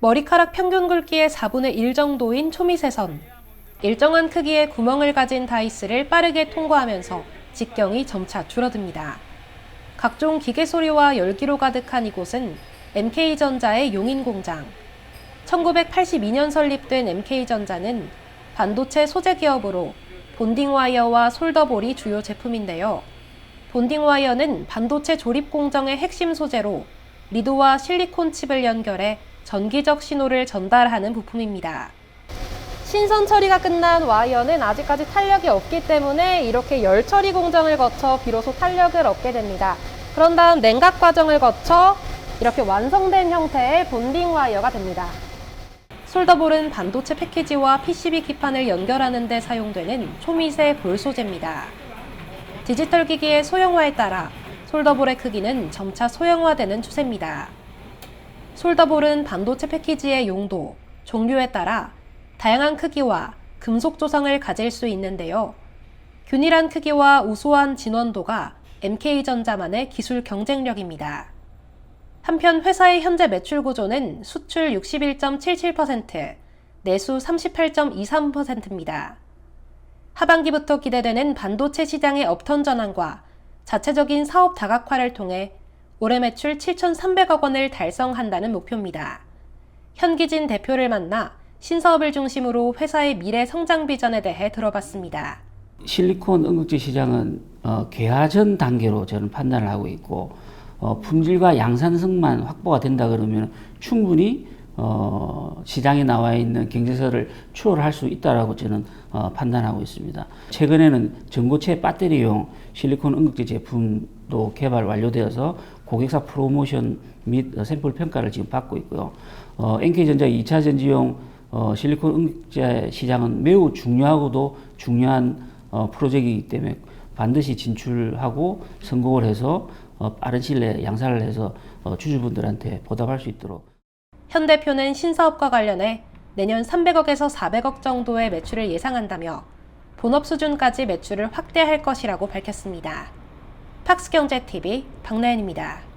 머리카락 평균 굵기의 4분의 1 정도인 초미세선. 일정한 크기의 구멍을 가진 다이스를 빠르게 통과하면서 직경이 점차 줄어듭니다. 각종 기계 소리와 열기로 가득한 이곳은 MK전자의 용인 공장. 1982년 설립된 MK전자는 반도체 소재 기업으로 본딩 와이어와 솔더볼이 주요 제품인데요. 본딩 와이어는 반도체 조립 공정의 핵심 소재로 리도와 실리콘 칩을 연결해 전기적 신호를 전달하는 부품입니다. 신선 처리가 끝난 와이어는 아직까지 탄력이 없기 때문에 이렇게 열 처리 공정을 거쳐 비로소 탄력을 얻게 됩니다. 그런 다음 냉각 과정을 거쳐 이렇게 완성된 형태의 본딩 와이어가 됩니다. 솔더볼은 반도체 패키지와 PCB 기판을 연결하는 데 사용되는 초미세 볼 소재입니다. 디지털 기기의 소형화에 따라 솔더볼의 크기는 점차 소형화되는 추세입니다. 솔더볼은 반도체 패키지의 용도, 종류에 따라 다양한 크기와 금속 조성을 가질 수 있는데요. 균일한 크기와 우수한 진원도가 MK전자만의 기술 경쟁력입니다. 한편 회사의 현재 매출 구조는 수출 61.77%, 내수 38.23%입니다. 하반기부터 기대되는 반도체 시장의 업턴 전환과 자체적인 사업 다각화를 통해 올해 매출 7,300억 원을 달성한다는 목표입니다. 현기진 대표를 만나 신사업을 중심으로 회사의 미래 성장 비전에 대해 들어봤습니다. 실리콘 응급제 시장은 어, 개화전 단계로 저는 판단을 하고 있고 어, 품질과 양산성만 확보가 된다 그러면 충분히 어, 시장에 나와 있는 경제서를 추월할 수 있다라고 저는 어, 판단하고 있습니다. 최근에는 전고체 배터리용 실리콘 응급제 제품도 개발 완료되어서 고객사 프로모션 및 샘플 평가를 지금 받고 있고요. 어, NK전자 2차 전지용 어, 실리콘 응급제 시장은 매우 중요하고도 중요한 어, 프로젝트이기 때문에 반드시 진출하고 성공을 해서 어, 빠른 시일 내에 양산을 해서 어, 주주분들한테 보답할 수 있도록 현 대표는 신사업과 관련해 내년 300억에서 400억 정도의 매출을 예상한다며 본업 수준까지 매출을 확대할 것이라고 밝혔습니다. 팍스경제TV 박나연입니다.